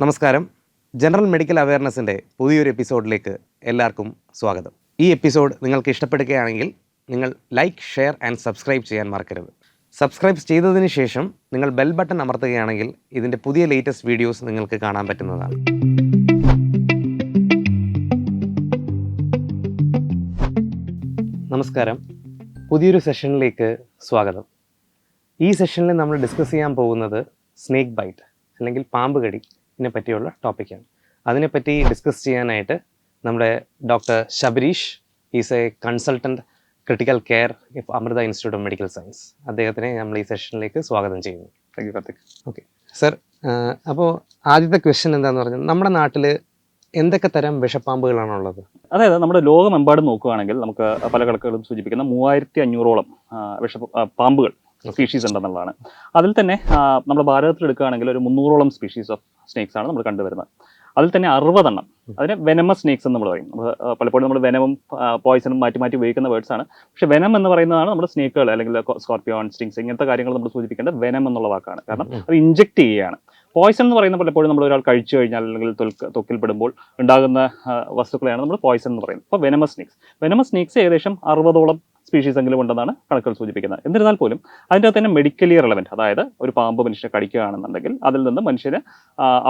നമസ്കാരം. General medical അവയർനെസ്സിന്റെ പുതിയൊരു എപ്പിസോഡിലേക്ക് എല്ലാവർക്കും സ്വാഗതം. ഈ എപ്പിസോഡ് നിങ്ങൾക്ക് ഇഷ്ടപ്പെടുകയാണെങ്കിൽ നിങ്ങൾ ലൈക്ക് ഷെയർ ആൻഡ് സബ്സ്ക്രൈബ് ചെയ്യാൻ മറക്കരുത്. സബ്സ്ക്രൈബ് ചെയ്തതിന് ശേഷം നിങ്ങൾ ബെൽ ബട്ടൺ അമർത്തുകയാണെങ്കിൽ ഇതിന്റെ പുതിയ ലേറ്റസ്റ്റ് വീഡിയോസ് നിങ്ങൾക്ക് കാണാൻ പറ്റുന്നതാണ്. നമസ്കാരം. പുതിയൊരു സെഷനിലേക്ക് സ്വാഗതം. ഈ സെഷനിൽ നമ്മൾ ഡിസ്കസ് ചെയ്യാൻ പോകുന്നത് സ്നേക്ക് ബൈറ്റ് അല്ലെങ്കിൽ പാമ്പ് കടിനെ പറ്റിയുള്ള ടോപ്പിക്കാണ് അതിനെപ്പറ്റി ഡിസ്കസ് ചെയ്യാനായിട്ട് നമ്മുടെ doctor Shabareesh is a consultant critical care Amrita institute of medical science അദ്ദേഹത്തിനെ നമ്മൾ ഈ സെഷനിലേക്ക് സ്വാഗതം ചെയ്യുന്നു. Thank you Karthik okay sir അപ്പോൾ ആദ്യത്തെ ക്വസ്റ്റ്യൻ എന്താണെന്ന് പറഞ്ഞാൽ നമ്മുടെ നാട്ടിൽ എന്തൊക്കെ തരം വിഷപ്പാമ്പുകളാണ് ഉള്ളത് അതായത് നമ്മുടെ ലോകമെമ്പാടും നോക്കുകയാണെങ്കിൽ നമുക്ക് പല കണക്കുകളും സൂചിപ്പിക്കുന്ന മൂവായിരത്തി അഞ്ഞൂറോളം വിഷ പാമ്പുകൾ സ്പീഷീസ് ഉണ്ടെന്നുള്ളതാണ്. അതിൽ തന്നെ നമ്മുടെ ഭാരതത്തിൽ എടുക്കുകയാണെങ്കിൽ ഒരു മുന്നൂറോളം സ്പീഷീസ് ഓഫ് സ്നേക്സ് ആണ് നമ്മൾ കണ്ടുവരുന്നത്. അതിൽ തന്നെ അറുപതെണ്ണം. അതിന് വെനമ സ്നേക്സ് എന്ന് നമ്മൾ പറയും. പലപ്പോഴും നമ്മൾ വെനമും പോയിസണും മാറ്റി മാറ്റി ഉപയോഗിക്കുന്ന വേർഡ്സ് ആണ്. പക്ഷെ വെനം എന്ന് പറയുന്നതാണ് നമ്മുടെ സ്നേക്കുകൾ അല്ലെങ്കിൽ സ്കോർപ്പിയോൺ സ്റ്റിങ്സ് ഇങ്ങനത്തെ കാര്യങ്ങൾ നമ്മൾ സൂചിപ്പിക്കേണ്ട വെനം എന്നുള്ള വാക്കാണ്. കാരണം അത് ഇഞ്ചെക്ട് ചെയ്യുകയാണ്. പോയിസൺ എന്ന് പറയുന്ന പലപ്പോഴും നമ്മൾ ഒരാൾ കഴിച്ചു കഴിഞ്ഞാൽ അല്ലെങ്കിൽ തൊക്കിൽ പെടുമ്പോൾ ഉണ്ടാകുന്ന വസ്തുക്കളെയാണ് നമ്മൾ പോയിസൺ എന്ന് പറയുന്നത്. അപ്പോൾ വെനമസ് സ്നേക്സ് വെനമസ് സ്നേക്സ് ഏകദേശം അറുപതോളം സ്പീഷീസ് എങ്കിലും ഉണ്ടെന്നാണ് കണക്കുകൾ സൂചിപ്പിക്കുന്നത്. എന്നിരുന്നാൽ പോലും അതിന്റെ അകത്ത് തന്നെ മെഡിക്കലി റിലവന്റ് അതായത് ഒരു പാമ്പ് മനുഷ്യനെ കടിക്കുകയാണെന്നുണ്ടെങ്കിൽ അതിൽ നിന്ന് മനുഷ്യന്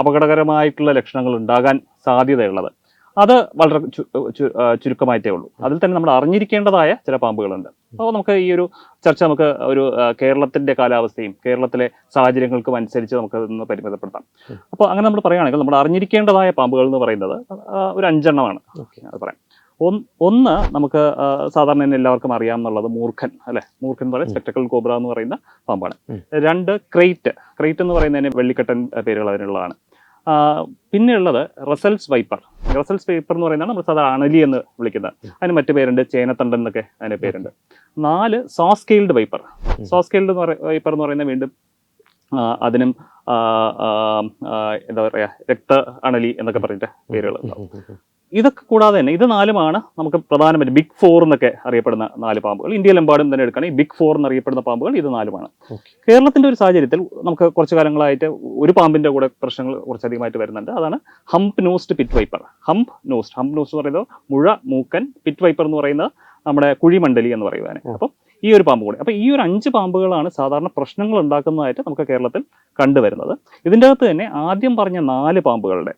അപകടകരമായിട്ടുള്ള ലക്ഷണങ്ങൾ ഉണ്ടാകാൻ സാധ്യതയുള്ളത്. അത് വളരെ ചുരുക്കമായിട്ടേ ഉള്ളൂ. അതിൽ തന്നെ നമ്മൾ അറിഞ്ഞിരിക്കേണ്ടതായ ചില പാമ്പുകളുണ്ട്. അപ്പോൾ നമുക്ക് ഈ ഒരു ചർച്ച നമുക്ക് ഒരു കേരളത്തിന്റെ കാലാവസ്ഥയും കേരളത്തിലെ സാഹചര്യങ്ങൾക്കും അനുസരിച്ച് നമുക്ക് ഇന്ന് പരിമിതപ്പെടുത്താം. അപ്പോൾ അങ്ങനെ നമ്മൾ പറയുകയാണെങ്കിൽ നമ്മൾ അറിഞ്ഞിരിക്കേണ്ടതായ പാമ്പുകൾ എന്ന് പറയുന്നത് ഒരു അഞ്ചെണ്ണമാണ്. അത് പറയാം. ഒന്ന് ഒന്ന് നമുക്ക് സാധാരണ തന്നെ എല്ലാവർക്കും അറിയാമെന്നുള്ളത് മൂർഖൻ അല്ലെ? മൂർഖൻ എന്ന് പറയുന്നത് സ്പെക്ടക്കൽ കോബ്ര എന്ന് പറയുന്ന പാമ്പാണ്. രണ്ട് ക്രൈറ്റ് ക്രൈറ്റ് എന്ന് പറയുന്നതിന് വെള്ളിക്കെട്ടൻ പേരുകൾ അതിനുള്ളതാണ്. പിന്നെയുള്ളത് റസൽസ് വൈപ്പർ റസൽസ് വൈപ്പർ എന്ന് പറയുന്നതാണ് നമ്മൾ സാധാരണ അണലി എന്ന് വിളിക്കുന്നത്. അതിന് മറ്റു പേരുണ്ട് ചേനത്തണ്ടൻ എന്നൊക്കെ അതിന് പേരുണ്ട്. നാല് സോസ്കെയിൽഡ് വൈപ്പർ. സോസ്കെയിൽഡ് വൈപ്പർ എന്ന് പറയുന്നത് വീണ്ടും അതിനും എന്താ പറയുക രക്ത അണലി എന്നൊക്കെ പറഞ്ഞിട്ട് പേരുകൾ ഇതൊക്കെ കൂടാതെ തന്നെ ഇത് നാലുമാണ് നമുക്ക് പ്രധാനമായിട്ട് ബിഗ് ഫോർ എന്നൊക്കെ അറിയപ്പെടുന്ന നാല് പാമ്പുകൾ. ഇന്ത്യയിലെമ്പാടും തന്നെ എടുക്കുകയാണെങ്കിൽ ബിഗ് ഫോർ എന്നറിയപ്പെടുന്ന പാമ്പുകൾ ഇത് നാലുമാണ്. കേരളത്തിന്റെ ഒരു സാഹചര്യത്തിൽ നമുക്ക് കുറച്ച് കാലങ്ങളായിട്ട് ഒരു പാമ്പിന്റെ കൂടെ പ്രശ്നങ്ങൾ കുറച്ചധികമായിട്ട് വരുന്നുണ്ട്. അതാണ് hump nosed pit viper hump nosed hump nosed എന്ന് പറയുന്നത് മുഴ മൂക്കൻ പിറ്റ് വൈപ്പർ എന്ന് പറയുന്നത് നമ്മുടെ കുഴിമണ്ഡലി എന്ന് പറയുവാണ്. അപ്പം ഈ ഒരു പാമ്പ് കൂടി. അപ്പൊ ഈ ഒരു അഞ്ച് പാമ്പുകളാണ് സാധാരണ പ്രശ്നങ്ങൾ ഉണ്ടാക്കുന്നതായിട്ട് നമുക്ക് കേരളത്തിൽ കണ്ടുവരുന്നത്. ഇതിന്റെ അകത്ത് തന്നെ ആദ്യം പറഞ്ഞ നാല് പാമ്പുകളുടെ.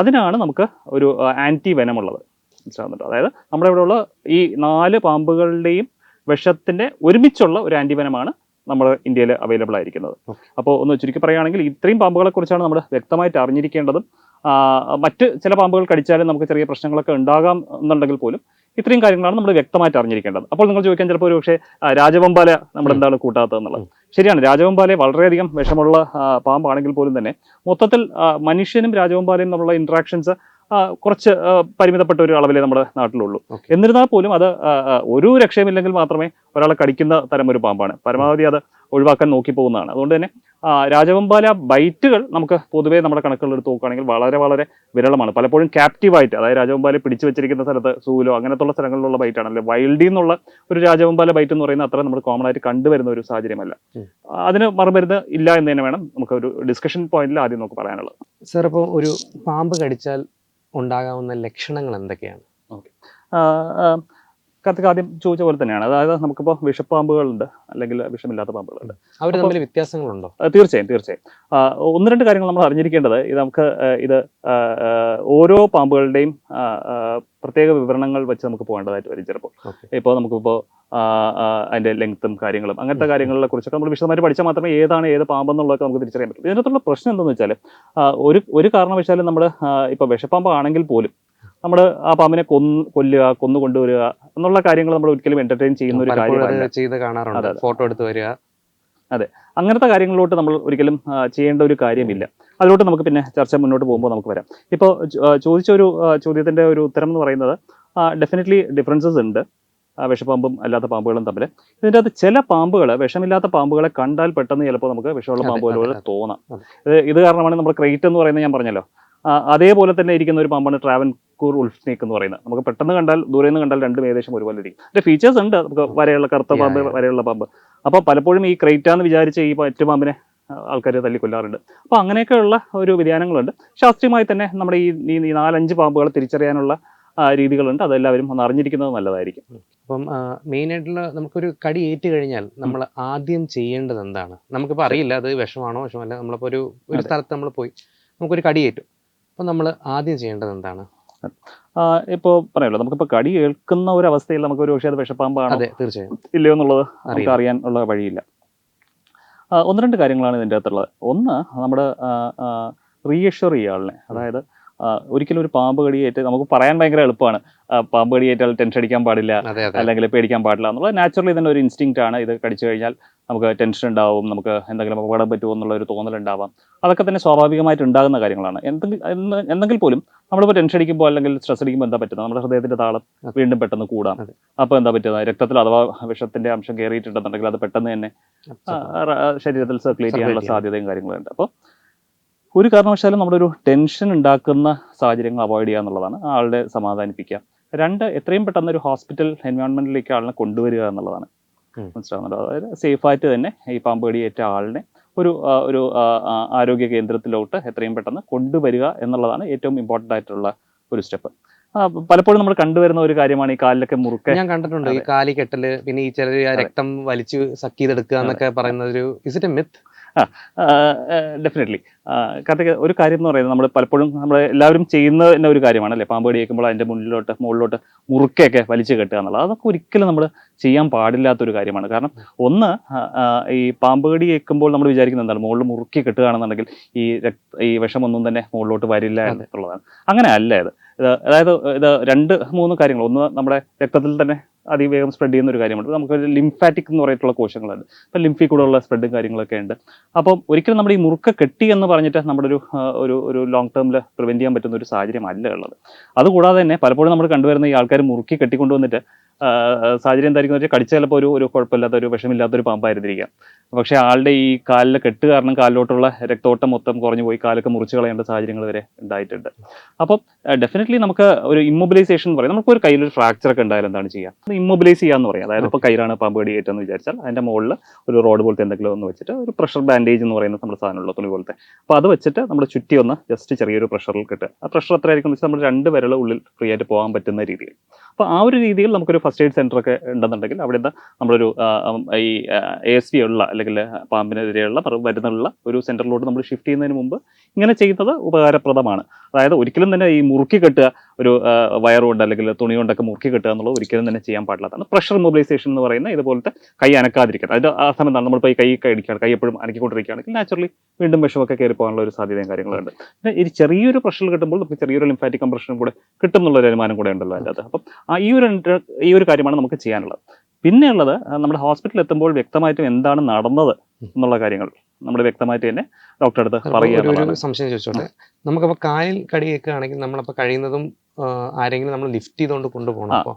അതിനാണ് നമുക്ക് ഒരു ആന്റി വെനമുള്ളത്. മനസ്സിലാകുന്നുണ്ട് അതായത് നമ്മുടെ ഇവിടെയുള്ള ഈ നാല് പാമ്പുകളുടെയും വിഷത്തിന്റെ ഒരുമിച്ചുള്ള ഒരു ആന്റി വെനമാണ് നമ്മുടെ ഇന്ത്യയിൽ അവൈലബിൾ ആയിരിക്കുന്നത്. അപ്പോൾ ഒന്ന് ചുരുക്കി പറയുകയാണെങ്കിൽ ഇത്രയും പാമ്പുകളെ കുറിച്ചാണ് നമ്മൾ വ്യക്തമായിട്ട് അറിഞ്ഞിരിക്കേണ്ടതും മറ്റ് ചില പാമ്പുകൾ കടിച്ചാലും നമുക്ക് ചെറിയ പ്രശ്നങ്ങളൊക്കെ ഉണ്ടാകാം എന്നുണ്ടെങ്കിൽ പോലും ഇത്രയും കാര്യങ്ങളാണ് നമ്മൾ വ്യക്തമായിട്ട് അറിഞ്ഞിരിക്കേണ്ടത്. അപ്പോൾ നിങ്ങൾ ചോദിക്കാൻ ചിലപ്പോൾ ഒരു പക്ഷേ രാജവമ്പാല രാജവെമ്പാല നമ്മൾ എന്താണ് കൂട്ടാത്തതെന്നുള്ളത്. ശരിയാണ് രാജവെമ്പാലെ വളരെയധികം വിഷമുള്ള പാമ്പാണെങ്കിൽ പോലും തന്നെ. മൊത്തത്തിൽ മനുഷ്യനും രാജവെമ്പാലയും തമ്മിലുള്ള ഇൻട്രാക്ഷൻസ് കുറച്ച് പരിമിതപ്പെട്ട ഒരു അളവിലേ നമ്മുടെ നാട്ടിലുള്ളൂ. എന്നിരുന്നാൽ പോലും അത് ഒരു രക്ഷയുമില്ലെങ്കിൽ മാത്രമേ ഒരാളെ കടിക്കുന്ന തരം ഒരു പാമ്പാണ്. പരമാവധി അത് ഒഴിവാക്കാൻ നോക്കി പോകുന്നതാണ് അതുകൊണ്ട് തന്നെ രാജവെമ്പാല ബൈറ്റുകൾ നമുക്ക് പൊതുവേ നമ്മുടെ കണക്കുകൾ എടുത്ത് നോക്കുകയാണെങ്കിൽ വളരെ വളരെ വിരളമാണ്. പലപ്പോഴും ക്യാപ്റ്റീവായിട്ട് അതായത് രാജവെമ്പാല പിടിച്ചു വെച്ചിരിക്കുന്ന സ്ഥലത്ത് സൂലോ അങ്ങനത്തുള്ള സ്ഥലങ്ങളിലുള്ള ബൈറ്റാണ് അല്ലെ വൈൽഡിൽ നിന്നുള്ള ഒരു രാജവെമ്പാല ബൈറ്റ് എന്ന് പറയുന്ന അത്ര നമ്മൾ കോമൺ ആയിട്ട് കണ്ടുവരുന്ന ഒരു സാഹചര്യമല്ല. അതിന് മറുമരുന്ന് ഇല്ല എന്ന് തന്നെ വേണം നമുക്ക് ഒരു ഡിസ്കഷൻ പോയിന്റിൽ ആദ്യം നമുക്ക് പറയാനുള്ളത്. സർ ഇപ്പോൾ ഒരു പാമ്പ് കടിച്ചാൽ ഉണ്ടാകാവുന്ന ലക്ഷണങ്ങൾ എന്തൊക്കെയാണ്? ആ, കാർത്തിക് ആദ്യം ചോദിച്ച പോലെ തന്നെയാണ്. അതായത് നമുക്കിപ്പോൾ വിഷപ്പാമ്പുകളുണ്ട് അല്ലെങ്കിൽ വിഷമില്ലാത്ത പാമ്പുകളുണ്ട്. അവർ തമ്മിൽ വ്യത്യാസങ്ങളുണ്ടോ? തീർച്ചയായും തീർച്ചയായും. ഒന്ന് രണ്ട് കാര്യങ്ങൾ നമ്മൾ അറിഞ്ഞിരിക്കേണ്ടത് ഇത് നമുക്ക് ഇത് ഓരോ പാമ്പുകളുടെയും പ്രത്യേക വിവരണങ്ങൾ വെച്ച് നമുക്ക് പോകേണ്ടതായിട്ട് വരും ചിലപ്പോൾ. ഇപ്പോൾ നമുക്കിപ്പോൾ അതിന്റെ ലെങ്ത്തും കാര്യങ്ങളും അങ്ങനത്തെ കാര്യങ്ങളെ കുറിച്ചൊക്കെ നമ്മൾ വിശദമായിട്ട് പഠിച്ചാൽ മാത്രമേ ഏതാണ് ഏത് പാമ്പെന്നുള്ളതൊക്കെ നമുക്ക് തിരിച്ചറിയാൻ പറ്റും. ഇതിനകത്തുള്ള പ്രശ്നം എന്താണെന്ന് വെച്ചാൽ ഒരു ഒരു കാരണവശാലും നമ്മൾ ഇപ്പോൾ വിഷപ്പാമ്പാണെങ്കിൽ പോലും നമ്മൾ ആ പാമ്പിനെ കൊന്ന് കൊല്ലുക കൊന്നു കൊണ്ടുവരിക എന്നുള്ള കാര്യങ്ങൾ നമ്മൾ ഒരിക്കലും എന്റർടൈൻ ചെയ്യുന്ന ഒരു കാര്യമാണ് ചെയ്ത് കാണാറുണ്ട്. ഫോട്ടോ എടുത്ത് വരിക. അതെ. അങ്ങനത്തെ കാര്യങ്ങളിലോട്ട് നമ്മൾ ഒരിക്കലും ചെയ്യേണ്ട ഒരു കാര്യമില്ല. അതിലോട്ട് നമുക്ക് പിന്നെ ചർച്ച മുന്നോട്ട് പോകുമ്പോൾ നമുക്ക് വരാം. ഇപ്പോൾ ചോദിച്ച ഒരു ചോദ്യത്തിന്റെ ചോദ്യത്തിന്റെ ഒരു ഉത്തരം എന്ന് പറയുന്നത് ഡെഫിനറ്റ്ലി ഡിഫറൻസസ് ഉണ്ട്. ആ, വിഷപ്പാമ്പും അല്ലാത്ത പാമ്പുകളും തമ്മിൽ. ഇതിന്റെ അകത്ത് ചില പാമ്പുകൾ വിഷമില്ലാത്ത പാമ്പുകളെ കണ്ടാൽ പെട്ടെന്ന് ചിലപ്പോൾ നമുക്ക് വിഷമുള്ള പാമ്പുകൾ. തോന്നാം. ഇത് കാരണമാണ് നമ്മൾ ക്രൈറ്റ് എന്ന് പറയുന്നത് ഞാൻ പറഞ്ഞല്ലോ. അതേപോലെ തന്നെ ഇരിക്കുന്ന ഒരു പാമ്പാണ് ട്രാവൻ കൂർ ഉൾഫ് സ്നേക്ക് എന്ന് പറയുന്നത്. നമുക്ക് പെട്ടെന്ന് കണ്ടാൽ ദൂരെ നിന്ന് കണ്ടാൽ രണ്ടും ഏകദേശം ഒരുപോലെ ഇരിക്കും. അതിന്റെ ഫീച്ചേഴ്സ് ഉണ്ട്. നമുക്ക് വരെയുള്ള കറുത്ത പാമ്പ് വരെയുള്ള പാമ്പ്. അപ്പോൾ പലപ്പോഴും ഈ ക്രൈറ്റ എന്ന് വിചാരിച്ച ഈ പാമ്പിനെ ആൾക്കാർ തല്ലിക്കൊല്ലാറുണ്ട്. അപ്പോൾ അങ്ങനെയൊക്കെയുള്ള ഒരു വ്യതിയാനങ്ങളുണ്ട്. ശാസ്ത്രീയമായി തന്നെ നമ്മുടെ ഈ ഈ നാലഞ്ച് പാമ്പുകളെ തിരിച്ചറിയാനുള്ള രീതികളുണ്ട്. അതെല്ലാവരും ഒന്ന് അറിഞ്ഞിരിക്കുന്നത് നല്ലതായിരിക്കും. അപ്പം മെയിൻ ആയിട്ടുള്ള നമുക്കൊരു കടി ഏറ്റു കഴിഞ്ഞാൽ നമ്മൾ ആദ്യം ചെയ്യേണ്ടത് എന്താണ്? നമുക്കിപ്പോൾ അറിയില്ല അത് വിഷമാണോ വിഷമല്ല. നമ്മളിപ്പോൾ ഒരു ഒരു സ്ഥലത്ത് നമ്മൾ പോയി നമുക്കൊരു കടി അപ്പം നമ്മൾ ആദ്യം ചെയ്യേണ്ടത് എന്താണ്? ഇപ്പോൾ പറയാമല്ലോ നമുക്കിപ്പോൾ കടി കേൾക്കുന്ന ഒരു അവസ്ഥയിൽ നമുക്ക് ഒരു പക്ഷേ അത് വിഷപ്പാമ്പാണോ? അതെ തീർച്ചയായും. ഇല്ലയോ എന്നുള്ളത് നമുക്ക്. അറിയാൻ ഉള്ള വഴിയില്ല. ഒന്ന് രണ്ട് കാര്യങ്ങളാണ് ഇതിന്റെ അകത്തുള്ളത്. ഒന്ന് നമ്മുടെ റീഅഷ്യൂർ ചെയ്യുക ആളിനെ. അതായത് ഒരിക്കലും ഒരു പാമ്പ് കടിയേറ്റ് നമുക്ക് പറയാൻ ഭയങ്കര എളുപ്പമാണ്. പാമ്പ് കടിയേറ്റാൽ ടെൻഷൻ അടിക്കാൻ പാടില്ല അല്ലെങ്കിൽ പേടിക്കാൻ പാടില്ല എന്നുള്ളത്. നാച്ചുറലി തന്നെ ഒരു ഇൻസ്റ്റിങ്ക്റ്റ് ആണ് ഇത് കടിച്ചു കഴിഞ്ഞാൽ. നമുക്ക് ടെൻഷൻ ഉണ്ടാവും നമുക്ക് എന്തെങ്കിലും അപകടം പറ്റുമോ എന്നുള്ള ഒരു തോന്നലുണ്ടാവാം അതൊക്കെ തന്നെ സ്വാഭാവികമായിട്ട് ഉണ്ടാകുന്ന കാര്യങ്ങളാണ്. എന്തെങ്കിലും എന്തെങ്കിൽ പോലും നമ്മളിപ്പോൾ ടെൻഷൻ അടിക്കുമ്പോൾ അല്ലെങ്കിൽ സ്ട്രെസ് അടിക്കുമ്പോൾ എന്താ പറ്റുന്നത്? നമ്മുടെ ഹൃദയത്തിന്റെ താളം വീണ്ടും പെട്ടെന്ന് കൂടാം. അപ്പോൾ എന്താ പറ്റുന്നത്? രക്തത്തിൽ അഥവാ വിഷത്തിന്റെ അംശം കയറിയിട്ടുണ്ടെന്നുണ്ടെങ്കിൽ അത് പെട്ടെന്ന് തന്നെ ശരീരത്തിൽ സർക്കുലേറ്റ് ചെയ്യാനുള്ള സാധ്യതയും കാര്യങ്ങളും ഉണ്ട് അപ്പോൾ ഒരു കാരണവശാലും നമ്മുടെ ഒരു ടെൻഷൻ ഉണ്ടാക്കുന്ന സാഹചര്യങ്ങൾ അവോയ്ഡ് ചെയ്യുക എന്നുള്ളതാണ്. ആളുടെ സമാധാനിപ്പിക്കുക. രണ്ട് എത്രയും പെട്ടെന്ന് ഒരു ഹോസ്പിറ്റൽ എൻവയോൺമെന്റിലേക്ക് ആളിനെ കൊണ്ടുവരിക എന്നുള്ളതാണ്. മനസ്സിലാവുന്നുണ്ടോ. അതായത് സേഫായിട്ട് തന്നെ ഈ പാമ്പ് കടിയേറ്റ ആളിനെ ഒരു ഒരു ആരോഗ്യ കേന്ദ്രത്തിലോട്ട് എത്രയും പെട്ടെന്ന് കൊണ്ടുവരിക എന്നുള്ളതാണ് ഏറ്റവും ഇമ്പോർട്ടന്റ് ആയിട്ടുള്ള ഒരു സ്റ്റെപ്പ് പലപ്പോഴും നമ്മൾ കണ്ടുവരുന്ന ഒരു കാര്യമാണ് ഈ കാലിലൊക്കെ മുറുക്ക. ഞാൻ കണ്ടിട്ടുണ്ട് ഈ. കാലി കെട്ടൽ പിന്നെ ഈ ചിലർ രക്തം വലിച്ചു സക്ക് ചെയ്തെടുക്കുക എന്നൊക്കെ പറയുന്ന ഒരു is it a myth definitely Karthika ഒരു കാര്യം എന്ന് പറയുന്നത് നമ്മൾ പലപ്പോഴും നമ്മൾ എല്ലാവരും ചെയ്യുന്ന തന്നെ ഒരു കാര്യമാണ് അല്ലേ പാമ്പ് കടിയേക്കുമ്പോൾ അതിന്റെ മുന്നിലോട്ട് മുകളിലോട്ട് മുറുക്കയൊക്കെ വലിച്ചു കെട്ടുക എന്നുള്ളത്. അതൊക്കെ ഒരിക്കലും നമ്മൾ ചെയ്യാൻ പാടില്ലാത്തൊരു കാര്യമാണ്. കാരണം ഒന്ന് ഈ പാമ്പ് കടി ഏൽക്കുമ്പോൾ നമ്മൾ വിചാരിക്കുന്നത് എന്താണ്? മുകളിൽ മുറുക്കി കെട്ടുകയാണെന്നുണ്ടെങ്കിൽ ഈ രക്ത ഈ വിഷമൊന്നും തന്നെ മുകളിലോട്ട് വരില്ല എന്നുള്ളതാണ്. അങ്ങനെ അല്ല ഇത്. അതായത് ഇത് രണ്ട് മൂന്ന് കാര്യങ്ങൾ. ഒന്ന് നമ്മുടെ രക്തത്തിൽ തന്നെ അതിവേഗം സ്പ്രെഡ് ചെയ്യുന്ന ഒരു കാര്യമുണ്ട് നമുക്ക് ലിംഫാറ്റിക് എന്ന് പറഞ്ഞിട്ടുള്ള കോശങ്ങളുണ്ട്. അപ്പം ലിംഫിൽ കൂടെയുള്ള സ്പ്രെഡും കാര്യങ്ങളൊക്കെ ഉണ്ട്. അപ്പം ഒരിക്കലും നമ്മുടെ ഈ മുറുക്ക കെട്ടി എന്ന് പറഞ്ഞിട്ട് നമ്മുടെ ഒരു ഒരു ഒരു ലോങ് ടേമിൽ പ്രിവെന്റ് ചെയ്യാൻ പറ്റുന്ന ഒരു സാഹചര്യം അല്ല ഉള്ളത്. അതുകൂടാതെ തന്നെ പലപ്പോഴും നമ്മൾ കണ്ടുവരുന്ന ഈ ആൾക്കാർ മുറുക്കി കെട്ടിക്കൊണ്ടുവന്നിട്ട് സാഹചര്യം എന്തായിരിക്കും വെച്ചാൽ കടിച്ച ചിലപ്പോൾ ഒരു ഒരു കുഴപ്പമില്ലാത്ത ഒരു വിഷമില്ലാത്ത ഒരു പാമ്പായിരുന്നിരിക്കാം. പക്ഷേ ആളുടെ ഈ കാലിലെ കെട്ട് കാരണം കാലിലോട്ടുള്ള രക്തോട്ടം മൊത്തം കുറഞ്ഞു പോയി കാലൊക്കെ മുറിച്ച് കളയേണ്ട സാഹചര്യങ്ങൾ വരെ ഉണ്ടായിട്ടുണ്ട്. അപ്പം ഡെഫിനറ്റ്ലി നമുക്ക് ഒരു ഇമ്മൊബിലൈസേഷൻ എന്ന് പറയും. നമുക്ക് ഒരു കയ്യിൽ ഒരു ഫ്രാക്ചർ ഒക്കെ ഉണ്ടായാലും എന്താണ് ചെയ്യുക? ഇമ്മൊബിലൈസ് ചെയ്യാന്ന് പറയും. അതായത് ഇപ്പോൾ കയ്യിലാണ് പാമ്പ് കടി ഏറ്റെന്ന് വിചാരിച്ചാൽ അതിന്റെ മുകളിൽ ഒരു റോഡ് പോലത്തെ എന്തെങ്കിലും ഒന്ന് വെച്ചിട്ട് ഒരു പ്രഷർ ബാൻഡേജ് എന്ന് പറയുന്ന നമ്മുടെ സാധനമുള്ള തുണി പോലത്തെ. അപ്പോൾ അത് വെച്ചിട്ട് നമ്മൾ ചുറ്റി ഒന്ന് ജസ്റ്റ് ചെറിയൊരു പ്രഷറിൽ കിട്ടുക. ആ പ്രഷർ എത്ര ആയിരിക്കും വെച്ചാൽ നമ്മൾ രണ്ട് വിരൽ ഉള്ളിൽ ഫ്രീ ആയിട്ട് പോകാൻ പറ്റുന്ന രീതിയിൽ. അപ്പോൾ ആ ഒരു രീതിയിൽ നമുക്കൊരു ഫസ്റ്റ് എയ്ഡ് സെന്റർ ഒക്കെ ഉണ്ടെന്നുണ്ടെങ്കിൽ അവിടെ നമ്മളൊരു ഈ എ എസ് പി ഉള്ള അല്ലെങ്കിൽ പാമ്പിനെതിരെയുള്ള വരുന്നുള്ള ഒരു സെന്ററിലോട്ട് നമ്മൾ ഷിഫ്റ്റ് ചെയ്യുന്നതിന് മുമ്പ് ഇങ്ങനെ ചെയ്യുന്നത് ഉപകാരപ്രദമാണ്. അതായത് ഒരിക്കലും തന്നെ ഈ മുറുക്കി കെട്ടുക ഒരു വയർ വയറുകൊണ്ട് അല്ലെങ്കിൽ തുണി കൊണ്ടൊക്കെ മുറുക്കി കെട്ടുക എന്നുള്ളത് ഒരിക്കലും തന്നെ ചെയ്യാൻ പാടില്ലാത്തതാണ് പ്രഷർ മൊബിലൈസേഷൻ എന്ന് പറയുന്ന ഇതുപോലത്തെ കൈ അനക്കാതിരിക്കുക അതിന്റെ ആ സമയം നമ്മളിപ്പോൾ ഈ കൈ കടിക്കുകയാണ് കൈ എപ്പോഴും അനക്കിക്കൊണ്ടിരിക്കുകയാണെങ്കിൽ നാച്ചുറലി വീണ്ടും വിഷമൊക്കെ കയറി പോകാനുള്ള ഒരു സാധ്യതയും കാര്യങ്ങളുണ്ട്. പിന്നെ ഈ ചെറിയൊരു പ്രഷർ കിട്ടുമ്പോൾ നമുക്ക് ചെറിയൊരു ലിംഫാറ്റിക് കംപ്രഷനും കൂടെ കിട്ടും എന്നുള്ള ഒരു അനുമാനം കൂടെ ഉണ്ടല്ലോ അകത്ത്. അപ്പം ആ ഈ ഒരു ഈ ഒരു കാര്യമാണ് നമുക്ക് ചെയ്യാനുള്ളത്. പിന്നെയുള്ളത് നമ്മുടെ ഹോസ്പിറ്റലിൽ എത്തുമ്പോൾ വ്യക്തമായിട്ടും എന്താണ് നടന്നത് എന്നുള്ള കാര്യങ്ങൾ നമ്മൾ വ്യക്തമായിട്ട് തന്നെ ഡോക്ടറെ അടുത്ത് പറയുക സംശയം ചോദിച്ചോട്ടെ? നമുക്കപ്പോൾ കാലിൽ കടി കേൾക്കുകയാണെങ്കിൽ നമ്മളപ്പോൾ കഴിയുന്നതും ആരെങ്കിലും നമ്മൾ ലിഫ്റ്റ് ചെയ്തുകൊണ്ട് കൊണ്ടുപോകണം. അപ്പോൾ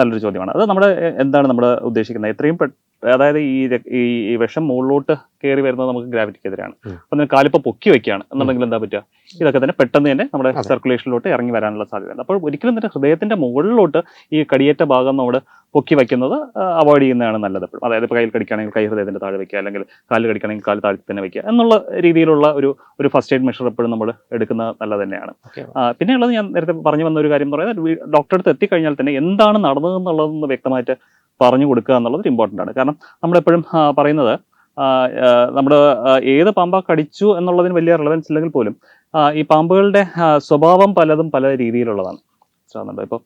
നല്ലൊരു ചോദ്യമാണ്. അത് നമ്മുടെ എന്താണ് നമ്മൾ ഉദ്ദേശിക്കുന്നത്? എത്രയും അതായത് ഈ ഈ വിഷം മുകളിലോട്ട് കയറി വരുന്നത് നമുക്ക് ഗ്രാവിറ്റിക്കെതിരാണ്. അപ്പം നിങ്ങൾ കാലിപ്പോൾ പൊക്കി വെക്കുകയാണ്. എന്നുണ്ടെങ്കിൽ എന്താ പറ്റുക? ഇതൊക്കെ തന്നെ പെട്ടെന്ന് തന്നെ നമ്മുടെ സർക്കുലേഷനിലോട്ട് ഇറങ്ങി വരാനുള്ള സാധ്യതയുണ്ട്. അപ്പോൾ ഒരിക്കലും തന്നെ ഹൃദയത്തിന്റെ മുകളിലോട്ട് ഈ കടിയേറ്റ ഭാഗം നമ്മൾ പൊക്കി വയ്ക്കുന്നത് അവോയ്ഡ് ചെയ്യുന്നതാണ് നല്ലത് എപ്പോഴും. അതായത് ഇപ്പോൾ കയ്യിൽ കടിക്കുകയാണെങ്കിൽ കൈ ഹൃദയത്തിന്റെ താഴെ വയ്ക്കുക അല്ലെങ്കിൽ കാൽ കടിക്കുകയാണെങ്കിൽ കാൽ താഴെ തന്നെ വയ്ക്കുക എന്നുള്ള രീതിയിലുള്ള ഒരു ഒരു ഫസ്റ്റ് എയ്ഡ് മെഷർ എപ്പോഴും നമ്മൾ എടുക്കുന്നത് നല്ലത് തന്നെയാണ്. പിന്നെയുള്ളത് ഞാൻ നേരത്തെ പറഞ്ഞു വന്ന ഒരു കാര്യം എന്ന് പറയുന്നത് ഡോക്ടറെ അടുത്ത് എത്തിക്കഴിഞ്ഞാൽ തന്നെ എന്താണ് നടന്നതെന്നുള്ളതെന്ന് വ്യക്തമായിട്ട് പറഞ്ഞു കൊടുക്കുക എന്നുള്ളത് ഇമ്പോർട്ടന്റ് ആണ്. കാരണം നമ്മളെപ്പോഴും പറയുന്നത് നമ്മുടെ ഏത് പാമ്പ കടിച്ചു എന്നുള്ളതിന് വലിയ റിലവൻസ് ഇല്ലെങ്കിൽ പോലും ഈ പാമ്പുകളുടെ സ്വഭാവം പലതും പല രീതിയിലുള്ളതാണ്. മനസ്സിലാവുന്നുണ്ടോ. ഇപ്പോൾ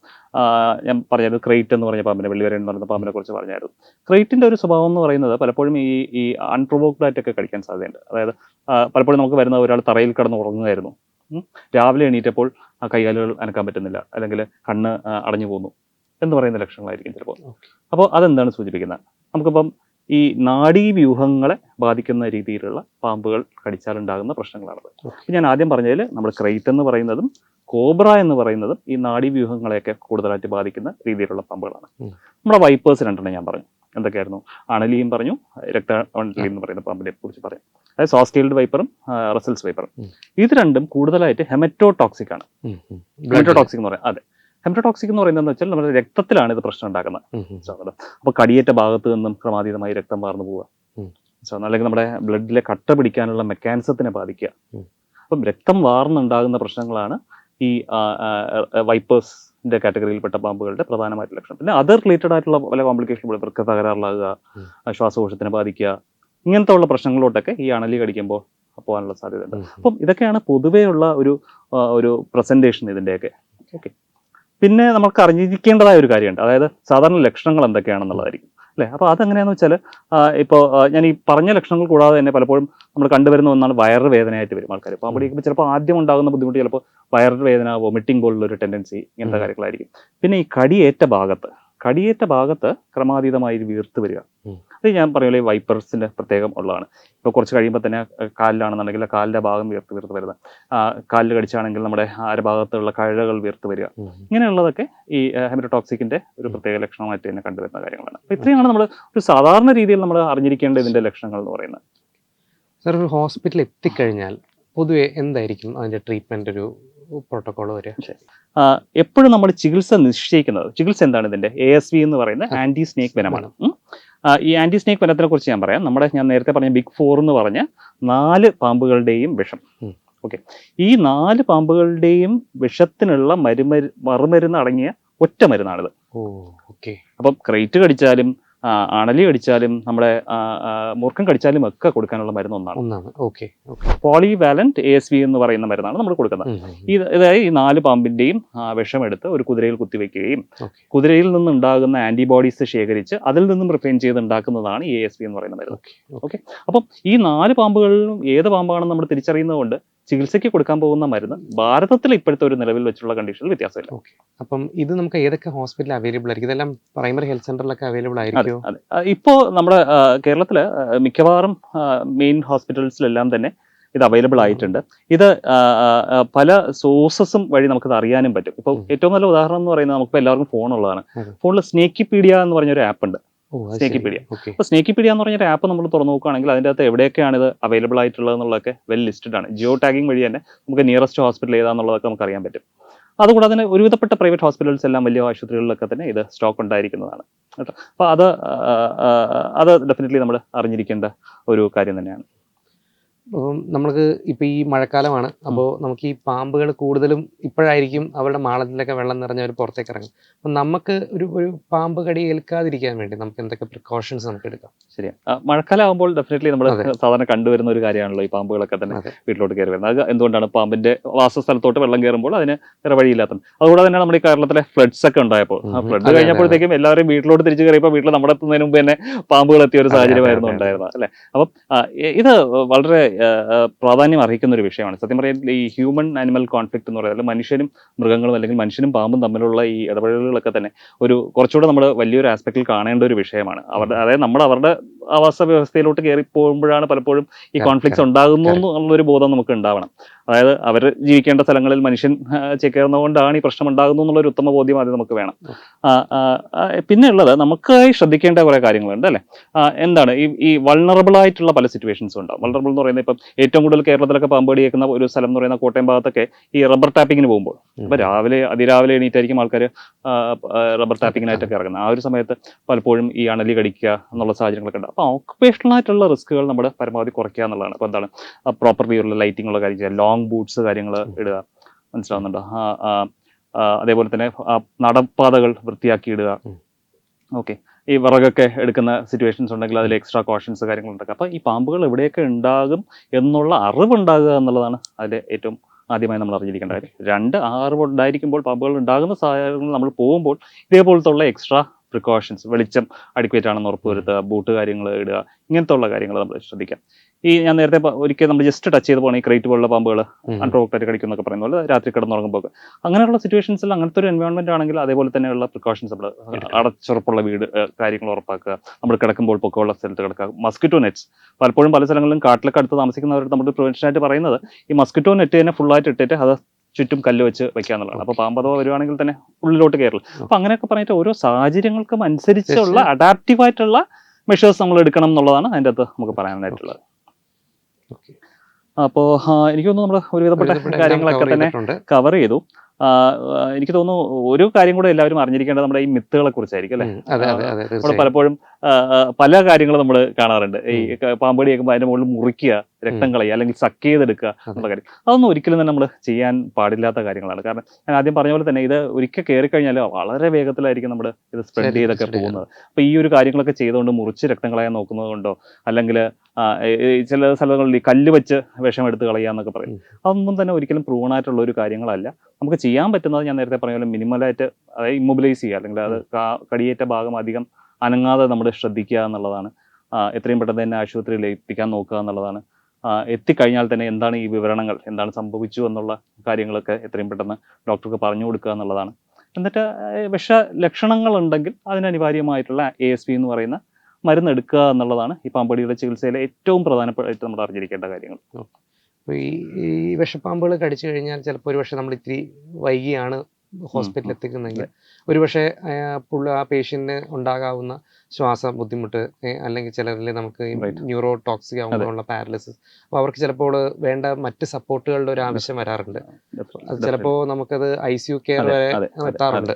ഞാൻ പറഞ്ഞത് ക്രൈറ്റ് എന്ന് പറഞ്ഞ പാമ്പിനെ വെള്ളിവരൻ എന്ന് പറയുന്ന പാമ്പിനെ കുറിച്ച് പറഞ്ഞായിരുന്നു. ക്രൈറ്റിന്റെ ഒരു സ്വഭാവം എന്ന് പറയുന്നത് പലപ്പോഴും ഈ ഈ അൺപ്രൊവോക്ഡ് ആയിട്ടൊക്കെ കടിക്കാൻ സാധ്യതയുണ്ട്. അതായത് പലപ്പോഴും നമുക്ക് വരുന്ന ഒരാൾ തറയിൽ കിടന്ന് ഉറങ്ങുമായിരുന്നു രാവിലെ എണീറ്റപ്പോൾ ആ കൈകാലുകൾ അനക്കാൻ പറ്റുന്നില്ല. അല്ലെങ്കിൽ കണ്ണ് അടഞ്ഞു പോകുന്നു എന്ന് പറയുന്ന ലക്ഷണങ്ങളായിരിക്കും ചിലപ്പോൾ. അപ്പോൾ അതെന്താണ് സൂചിപ്പിക്കുന്നത്? നമുക്കിപ്പം ഈ നാഡീവ്യൂഹങ്ങളെ ബാധിക്കുന്ന രീതിയിലുള്ള പാമ്പുകൾ കടിച്ചാലുണ്ടാകുന്ന പ്രശ്നങ്ങളാണത്. ഞാൻ ആദ്യം പറഞ്ഞതിൽ നമ്മൾ ക്രൈറ്റ് എന്ന് പറയുന്നതും കോബ്ര എന്ന് പറയുന്നതും ഈ നാഡീവ്യൂഹങ്ങളെയൊക്കെ കൂടുതലായിട്ട് ബാധിക്കുന്ന രീതിയിലുള്ള പമ്പുകളാണ്. നമ്മുടെ വൈപ്പേഴ്സ് രണ്ടെണ്ണം ഞാൻ പറഞ്ഞു. എന്തൊക്കെയായിരുന്നു? അണലിയും പറഞ്ഞു രക്തവണലി എന്ന് പറയുന്ന പമ്പിനെ കുറിച്ച് പറയാം. അതായത് സോസ്റ്റീൽഡ് വൈപ്പറും റസൽസ് വൈപ്പറും. ഇത് രണ്ടും കൂടുതലായിട്ട് ഹെമറ്റോടോക്സിക് ആണ്. ഹെമറ്റോടോക്സിക് എന്ന് പറയാം. അതെ. ഹെമറ്റോടോക്സിക് എന്ന് പറയുന്നത് വെച്ചാൽ നമ്മുടെ രക്തത്തിലാണ് ഇത് പ്രശ്നം ഉണ്ടാക്കുന്നത്. അപ്പോൾ അപ്പൊ കടിയേറ്റ ഭാഗത്ത് നിന്നും ക്രമാതീതമായി രക്തം വാർന്നു പോവുക. അല്ലെങ്കിൽ നമ്മുടെ ബ്ലഡിലെ കട്ട പിടിക്കാനുള്ള മെക്കാനിസത്തിനെ ബാധിക്കുക. അപ്പം രക്തം വാർന്നുണ്ടാകുന്ന പ്രശ്നങ്ങളാണ് ഈ വൈപ്പേഴ്സിന്റെ കാറ്റഗറിയിൽപ്പെട്ട പാമ്പുകളുടെ പ്രധാനമായിട്ടുള്ള ലക്ഷണം. പിന്നെ അതർ റിലേറ്റഡ് ആയിട്ടുള്ള പല കോംപ്ലിക്കേഷൻ വൃക്ക തകരാറിലാകുക ശ്വാസകോശത്തിനെ ബാധിക്കുക ഇങ്ങനത്തെ ഉള്ള പ്രശ്നങ്ങളിലോട്ടൊക്കെ ഈ അണലി കടിക്കുമ്പോൾ പോകാനുള്ള സാധ്യതയുണ്ട്. ഉണ്ട് അപ്പം ഇതൊക്കെയാണ് പൊതുവെയുള്ള ഒരു ഒരു പ്രസന്റേഷൻ ഇതിന്റെയൊക്കെ ഓക്കെ പിന്നെ നമുക്ക് അറിഞ്ഞിരിക്കേണ്ടതായ ഒരു കാര്യമുണ്ട്. അതായത് സാധാരണ ലക്ഷണങ്ങൾ എന്തൊക്കെയാണെന്നുള്ളതായിരിക്കും. അല്ലേ? അപ്പോൾ അതെങ്ങനെയാണെന്ന് വെച്ചാൽ ഇപ്പോൾ ഞാൻ ഈ പറഞ്ഞ ലക്ഷണങ്ങൾ കൂടാതെ തന്നെ പലപ്പോഴും നമ്മൾ കണ്ടുവരുന്ന ഒന്നാണ് വയറ് വേദനയായിട്ട് വരും ആൾക്കാർ അപ്പോൾ അവിടെ ചിലപ്പോൾ ആദ്യം ഉണ്ടാകുന്ന ബുദ്ധിമുട്ട് ചിലപ്പോൾ വയറ് വേദന വൊമിറ്റിംഗ് പോലുള്ള ഒരു ടെൻഡൻസി ഇങ്ങനത്തെ കാര്യങ്ങളായിരിക്കും. പിന്നെ ഈ കടിയേറ്റ ഭാഗത്ത് കടിയേറ്റ ഭാഗത്ത് ക്രമാതീതമായി വീർത്ത് വരിക. അത് ഞാൻ പറയുമല്ലോ ഈ വൈപ്പേഴ്സിന്റെ പ്രത്യേകം ഉള്ളതാണ്. ഇപ്പോൾ കുറച്ച് കഴിയുമ്പോൾ തന്നെ കാലിലാണെന്നുണ്ടെങ്കിൽ ആ കാലിന്റെ ഭാഗം വീർത്ത് വീർത്ത് വരുന്നത്. കാലിൽ കടിച്ചാണെങ്കിൽ നമ്മുടെ അരഭാഗത്തുള്ള കഴകൾ വീർത്ത് വരിക. ഇങ്ങനെയുള്ളതൊക്കെ ഈ ഹെമറ്റോക്സിക്കിന്റെ ഒരു പ്രത്യേക ലക്ഷണമായിട്ട് തന്നെ കണ്ടുവരുന്ന കാര്യങ്ങളാണ്. അപ്പോൾ ഇത്രയാണ് നമ്മൾ ഒരു സാധാരണ രീതിയിൽ നമ്മൾ അറിഞ്ഞിരിക്കേണ്ട ഇതിന്റെ ലക്ഷണങ്ങൾ എന്ന് പറയുന്നത്. സർ ഒരു ഹോസ്പിറ്റലിൽ എത്തിക്കഴിഞ്ഞാൽ പൊതുവെ എന്തായിരിക്കും അതിന്റെ ട്രീറ്റ്മെന്റ് ഒരു പ്രോട്ടോകോൾ വരിക എപ്പോഴും നമ്മൾ ചികിത്സ നിശ്ചയിക്കുന്നത് ചികിത്സ എന്താണ് ഇതിന്റെ? എ എസ് വി എന്ന് പറയുന്ന ആന്റി സ്നേക്ക് വെനമാണ് ഈ ആന്റി സ്നേക്ക് വെനത്തിനെ കുറിച്ച് ഞാൻ പറയാം. നമ്മുടെ ഞാൻ നേരത്തെ പറഞ്ഞ ബിഗ് ഫോർ എന്ന് പറഞ്ഞ നാല് പാമ്പുകളുടെയും വിഷം. ഓക്കെ ഈ നാല് പാമ്പുകളുടെയും വിഷത്തിനുള്ള മരുമരു മറുമരുന്ന് അടങ്ങിയ ഒറ്റ മരുന്നാണിത് ഓ ഓക്കെ അപ്പം ക്രേറ്റ് കടിച്ചാലും അണലി കടിച്ചാലും നമ്മുടെ ആ, കടിച്ചാലും ഒക്കെ കൊടുക്കാനുള്ള മരുന്ന് ഒന്നാണ്. ഒന്നാണ്. Okay okay. Polyvalent A S V എന്ന് പറയുന്ന മരുന്നാണ് നമ്മൾ കൊടുക്കുന്നത്. ഈ അതായത് ഈ നാല് പാമ്പിന്റെയും വിഷമെടുത്ത് ഒരു കുതിരയിൽ കുത്തിവെക്കുകയും കുതിരയിൽ നിന്നുണ്ടാകുന്ന ആന്റിബോഡീസ് ശേഖരിച്ച് അതിൽ നിന്നും റിഫൈൻ ചെയ്ത് ഉണ്ടാക്കുന്നതാണ് എ എസ് വി എന്ന് പറയുന്ന മരുന്ന്. ഓക്കെ അപ്പം ഈ നാല് പാമ്പുകളിലും ഏത് പാമ്പാണെന്ന് നമ്മൾ തിരിച്ചറിയുന്നതുകൊണ്ട് ചികിത്സയ്ക്ക് കൊടുക്കാൻ പോകുന്ന മരുന്ന് ഭാരതത്തിൽ ഇപ്പോഴത്തെ ഒരു നിലവിൽ വെച്ചുള്ള കണ്ടീഷനിൽ വ്യത്യാസമില്ല. അപ്പം ഇത് നമുക്ക് ഏതൊക്കെ ഹോസ്പിറ്റലിൽ അവൈലബിൾ ആയിരിക്കും? ഇതെല്ലാം പ്രൈമറി ഹെൽത്ത് സെന്ററിലൊക്കെ അവൈലബിൾ ആയിരിക്കും ഇപ്പോൾ ഇപ്പോ നമ്മുടെ കേരളത്തിൽ മിക്കവാറും മെയിൻ ഹോസ്പിറ്റൽസിലെല്ലാം തന്നെ ഇത് അവൈലബിൾ ആയിട്ടുണ്ട്. ഇത് പല സോഴ്സസും വഴി നമുക്കിത് അറിയാനും പറ്റും. ഇപ്പോൾ ഏറ്റവും നല്ല ഉദാഹരണം എന്ന് പറയുന്നത് നമുക്ക് എല്ലാവർക്കും ഫോൺ ഉള്ളതാണ്. ഫോണിൽ സ്നേക്കിപീഡിയ എന്ന് പറഞ്ഞൊരു ആപ്പ് ഉണ്ട്. ഓക്കെ. അപ്പോൾ സ്നേക്കിപീഡിയ എന്ന് പറഞ്ഞൊരു ആപ്പ് നമ്മൾ തുറന്നു നോക്കുകയാണെങ്കിൽ അതിന്റെ അകത്ത് എവിടെയൊക്കെയാണ് ഇത് അവൈലബിൾ ആയിട്ടുള്ളത് എന്നുള്ളതൊക്കെ വെൽ ലിസ്റ്റഡ് ആണ്. ജിയോ ടാഗിംഗ് വഴി തന്നെ നമുക്ക് നിയറസ്റ്റ് ഹോസ്പിറ്റൽ ഏതാന്നുള്ളതൊക്കെ നമുക്ക് അറിയാൻ പറ്റും. അതുകൂടാതെ തന്നെ ഒരുവിധപ്പെട്ട പ്രൈവറ്റ് ഹോസ്പിറ്റൽസ് എല്ലാം വലിയ ആശുപത്രികളിലൊക്കെ തന്നെ ഇത് സ്റ്റോക്ക് ഉണ്ടായിരിക്കുന്നതാണ്. കേട്ടോ? അപ്പോൾ അത് അത് ഡെഫിനറ്റ്ലി നമ്മൾ അറിഞ്ഞിരിക്കേണ്ട ഒരു കാര്യം തന്നെയാണ്. അപ്പം നമുക്ക് ഇപ്പം ഈ മഴക്കാലമാണ്. അപ്പോൾ നമുക്ക് ഈ പാമ്പുകൾ കൂടുതലും ഇപ്പോഴായിരിക്കും അവരുടെ മാളത്തിലൊക്കെ വെള്ളം നിറഞ്ഞ് അവർ പുറത്തേക്ക് ഇറങ്ങും. അപ്പം നമുക്ക് ഒരു ഒരു പാമ്പ് കടി ഏൽക്കാതിരിക്കാൻ വേണ്ടി നമുക്ക് എന്തൊക്കെ പ്രിക്കോഷൻസ് നമുക്ക് എടുക്കാം? ശരിയാ. ആ, മഴക്കാലം ആകുമ്പോൾ ഡെഫിനറ്റ്ലി നമ്മൾ സാധാരണ കണ്ടുവരുന്ന ഒരു കാര്യമാണല്ലോ ഈ പാമ്പുകളൊക്കെ തന്നെ വീട്ടിലോട്ട് കയറി വരുന്നത്. അത് എന്തുകൊണ്ടാണ് പാമ്പിന്റെ വാസസ്ഥലത്തോട്ട് വെള്ളം കയറുമ്പോൾ അതിന് വേറെ വഴിയില്ലാത്തത്? അതുകൂടെ തന്നെ നമ്മുടെ ഈ കേരളത്തിലെ ഫ്ലഡ്സ് ഒക്കെ ഉണ്ടായപ്പോൾ. ആ ഫ്ലഡ് കഴിഞ്ഞപ്പോഴത്തേക്കും എല്ലാവരും വീട്ടിലോട്ട് തിരിച്ചു കയറിയപ്പോൾ വീട്ടിൽ നമ്മുടെ എത്തുന്നതിന് മുമ്പ് തന്നെ പാമ്പുകൾ എത്തിയ ഒരു സാഹചര്യമായിരുന്നു. ഉണ്ടായിരുന്നത്. അല്ലേ? അപ്പം ഇത് വളരെ പ്രാധാന്യം അർഹിക്കുന്ന ഒരു വിഷയമാണ്. സത്യം പറയാൻ ഈ ഹ്യൂമൻ ആനിമൽ കോൺഫ്ലിക്ട് എന്ന് പറയുന്നത് മനുഷ്യനും മൃഗങ്ങളും അല്ലെങ്കിൽ മനുഷ്യനും പാമ്പും തമ്മിലുള്ള ഈ ഇടപെടലുകളൊക്കെ തന്നെ ഒരു കുറച്ചുകൂടെ നമ്മൾ വലിയൊരു ആസ്പെക്റ്റിൽ കാണേണ്ട ഒരു വിഷയമാണ്. അവരുടെ അതായത് നമ്മൾ അവരുടെ ആവാസ വ്യവസ്ഥയിലോട്ട് കയറി പോകുമ്പോഴാണ് പലപ്പോഴും ഈ കോൺഫ്ലിക്ട്സ് ഉണ്ടാകുന്നു എന്നുള്ളൊരു ബോധം നമുക്ക് ഉണ്ടാവണം. അതായത് അവർ ജീവിക്കേണ്ട സ്ഥലങ്ങളിൽ മനുഷ്യൻ ചേക്കേറുന്നതുകൊണ്ടാണ് ഈ പ്രശ്നം ഉണ്ടാകുന്നു എന്നുള്ളൊരു ഉത്തമ ബോധ്യം ആദ്യം നമുക്ക് വേണം. പിന്നെ ഉള്ളത് നമുക്കായി ശ്രദ്ധിക്കേണ്ട കുറേ കാര്യങ്ങളുണ്ട് അല്ലേ? എന്താണ്? ഈ ഈ വൾണറബിൾ ആയിട്ടുള്ള പല സിറ്റുവേഷൻസും ഉണ്ടാവും വൾണറബിൾ എന്ന് പറയുന്നത് ഇപ്പം ഏറ്റവും കൂടുതൽ കേരളത്തിലൊക്കെ പാമ്പ് കടിയേക്കുന്ന ഒരു സ്ഥലം എന്ന് പറയുന്ന കോട്ടയം ഭാഗത്തൊക്കെ ഈ റബ്ബർ ടാപ്പിങ്ങിന് പോകുമ്പോൾ. അപ്പൊ രാവിലെ അതിരാവിലെ എണീറ്റായിരിക്കും ആൾക്കാർ റബ്ബർ ടാപ്പിങ്ങിനായിട്ടൊക്കെ ഇറങ്ങുന്നത്. ആ ഒരു സമയത്ത് പലപ്പോഴും ഈ അണലി കടിക്കുക എന്നുള്ള സാഹചര്യങ്ങളൊക്കെ ഉണ്ട് അപ്പോൾ ഓക്കുപേഷണൽ ആയിട്ടുള്ള റിസ്കുകൾ നമ്മൾ പരമാവധി കുറയ്ക്കുക എന്നുള്ളതാണ്. അപ്പോൾ എന്താണ്? പ്രോപ്പർ വ്യൂള്ള ലൈറ്റിംഗ് ഉള്ള കാര്യം ചെയ്യുക. ലോങ് ബൂട്ട്സ് കാര്യങ്ങൾ ഇടുക. മനസ്സിലാവുന്നുണ്ടോ? അതേപോലെ തന്നെ നടപ്പാതകൾ വൃത്തിയാക്കി ഇടുക. ഓക്കെ ഈ വിറകൊക്കെ എടുക്കുന്ന സിറ്റുവേഷൻസ് ഉണ്ടെങ്കിൽ അതിൽ എക്സ്ട്രാ കോഷൻസ് കാര്യങ്ങളുണ്ടാക്കുക അപ്പോൾ ഈ പാമ്പുകൾ എവിടെയൊക്കെ ഉണ്ടാകും എന്നുള്ള അറിവുണ്ടാകുക എന്നുള്ളതാണ് അതിലെ ഏറ്റവും ആദ്യമായി നമ്മൾ അറിഞ്ഞിരിക്കേണ്ട കാര്യം. രണ്ട് ആ അറിവ് ഉണ്ടായിരിക്കുമ്പോൾ പാമ്പുകൾ ഉണ്ടാകുന്ന സാഹചര്യങ്ങൾ നമ്മൾ പോകുമ്പോൾ ഇതേപോലത്തുള്ള എക്സ്ട്രാ പ്രിക്കോഷൻസ് വെളിച്ചം അഡിക്വേറ്റ് ആണെന്ന് ഉറപ്പ് വരുത്തുക ബൂട്ട് കാര്യങ്ങൾ ഇടുക ഇങ്ങനത്തെ ഉള്ള കാര്യങ്ങൾ നമ്മൾ ശ്രദ്ധിക്കാം. ഈ ഞാൻ നേരത്തെ ഒരിക്കൽ നമ്മൾ ജസ്റ്റ് ടച്ച് ചെയ്ത് പോകണം ഈ ക്രേറ്റ് പോലുള്ള പാമ്പുകൾ അൺപ്രോക്ടായിട്ട് കടിക്കും എന്നൊക്കെ പറയുന്ന പോലെ രാത്രി കിടന്നുറങ്ങുമ്പോൾ അങ്ങനെയുള്ള സിറ്റുവേഷൻസിൽ അങ്ങനത്തെ ഒരു എൻവയോൺമെന്റ് ആണെങ്കിൽ അതേപോലെ തന്നെയുള്ള പ്രിക്കോഷൻസ് നമ്മൾ അടച്ചുറപ്പുള്ള വീട് കാര്യങ്ങൾ ഉറപ്പാക്കുക. നമ്മൾ കിടക്കുമ്പോൾ പൊക്കമുള്ള സ്ഥലത്ത് കിടക്കുക. മസ്കിറ്റോ നെറ്റ്സ് പലപ്പോഴും പല സ്ഥലങ്ങളിലും കാട്ടിലൊക്കെ അടുത്ത് താമസിക്കുന്നവർ നമ്മൾ പ്രിവെൻഷൻ ആയിട്ട് പറയുന്നത് ഈ മസ്കിറ്റോ നെറ്റ് തന്നെ ഫുള്ളായിട്ട് ഇട്ടിട്ട് അത് ചുറ്റും കല്ല് വെച്ച് വെക്കുക എന്നുള്ളതാണ്. അപ്പോൾ പാമ്പതോ വരുവാണെങ്കിൽ തന്നെ ഉള്ളിലോട്ട് കയറില്ല അപ്പോൾ അങ്ങനെയൊക്കെ പറഞ്ഞിട്ട് ഓരോ സാഹചര്യങ്ങൾക്കും അനുസരിച്ചുള്ള അഡാപ്റ്റീവ് ആയിട്ടുള്ള മെഷേഴ്സ് നമ്മൾ എടുക്കണം എന്നുള്ളതാണ് അതിന്റെ അകത്ത് നമുക്ക് പറയാനായിട്ടുള്ളത്. അപ്പോ അപ്പോൾ എനിക്ക് തോന്നുന്നു നമ്മൾ ഒരുവിധപ്പെട്ട കാര്യങ്ങളൊക്കെ തന്നെ കവർ ചെയ്തു. എനിക്ക് തോന്നുന്നു ഒരു കാര്യം കൂടെ എല്ലാവരും അറിഞ്ഞിരിക്കേണ്ടത് നമ്മുടെ ഈ മിത്തുകളെ കുറിച്ചായിരിക്കും അല്ലെ? നമ്മൾ പലപ്പോഴും പല കാര്യങ്ങളും നമ്മൾ കാണാറുണ്ട്. ഈ പാമ്പടി കേൾക്കുമ്പോൾ അതിന്റെ മുകളിൽ മുറിക്കുക രക്തം കളയുക അല്ലെങ്കിൽ സക്ക് ചെയ്തെടുക്കുക എന്നുള്ള കാര്യം. അതൊന്നും ഒരിക്കലും തന്നെ നമ്മൾ ചെയ്യാൻ പാടില്ലാത്ത കാര്യങ്ങളാണ്. കാരണം ഞാൻ ആദ്യം പറഞ്ഞ പോലെ തന്നെ ഇത് ഒരിക്കൽ കയറി കഴിഞ്ഞാൽ വളരെ വേഗത്തിലായിരിക്കും നമ്മൾ ഇത് സ്പ്രെഡ് ചെയ്തൊക്കെ. പോകുന്നത്. അപ്പൊ ഈ ഒരു കാര്യങ്ങളൊക്കെ ചെയ്തുകൊണ്ട് മുറിച്ച് രക്തം കളയാൻ നോക്കുന്നത് കൊണ്ടോ അല്ലെങ്കിൽ ചില സ്ഥലങ്ങളിൽ ഈ കല്ല് വെച്ച് വിഷം എടുത്ത് കളയുക എന്നൊക്കെ പറയും. അതൊന്നും തന്നെ ഒരിക്കലും പ്രൂവൺ ആയിട്ടുള്ള ഒരു കാര്യങ്ങളല്ല. നമുക്ക് ചെയ്യാൻ പറ്റുന്നത് ഞാൻ നേരത്തെ പറഞ്ഞ പോലെ മിനിമലായിട്ട് അതായത് ഇമ്മൊബിലൈസ് ചെയ്യുക അല്ലെങ്കിൽ അത് കടിയേറ്റ ഭാഗം അധികം അനങ്ങാതെ നമ്മൾ ശ്രദ്ധിക്കുക എന്നുള്ളതാണ്. എത്രയും പെട്ടെന്ന് തന്നെ ആശുപത്രിയിൽ എത്തിക്കാൻ നോക്കുക എന്നുള്ളതാണ്. എത്തിക്കഴിഞ്ഞാൽ തന്നെ എന്താണ് ഈ വിവരണങ്ങൾ? എന്താണ് സംഭവിച്ചു എന്നുള്ള കാര്യങ്ങളൊക്കെ എത്രയും പെട്ടെന്ന് ഡോക്ടർക്ക് പറഞ്ഞു കൊടുക്കുക എന്നുള്ളതാണ്. എന്നിട്ട് വിഷ ലക്ഷണങ്ങൾ ഉണ്ടെങ്കിൽ അതിന് അനിവാര്യമായിട്ടുള്ള എ എസ് പി എന്ന് പറയുന്ന മരുന്ന് എടുക്കുക എന്നുള്ളതാണ് ഈ പാമ്പടിയുടെ ചികിത്സയിലെ ഏറ്റവും പ്രധാനപ്പെട്ടായിട്ട് നമ്മൾ അറിഞ്ഞിരിക്കേണ്ട കാര്യങ്ങൾ. അപ്പോൾ ഈ ഈ വിഷപ്പാമ്പുകൾ കടിച്ചു കഴിഞ്ഞാൽ ചിലപ്പോൾ ഒരു പക്ഷേ നമ്മൾ ഇത്തിരി വൈകിയാണ് ഹോസ്പിറ്റലിൽ എത്തിക്കുന്നെങ്കിൽ ഒരുപക്ഷെ പുള്ള ആ പേഷ്യന്റിന് ഉണ്ടാകാവുന്ന ശ്വാസ ബുദ്ധിമുട്ട് അല്ലെങ്കിൽ ചിലരിൽ നമുക്ക് ന്യൂറോ ടോക്സിക് ആവുമ്പോഴുള്ള പാരലിസിസ്. അപ്പോൾ അവർക്ക് ചിലപ്പോൾ വേണ്ട മറ്റ് സപ്പോർട്ടുകളുടെ ഒരു ആവശ്യം വരാറുണ്ട്. ചിലപ്പോൾ നമുക്കത് ഐ സി യു കെയർ വരെ എത്താറുണ്ട്.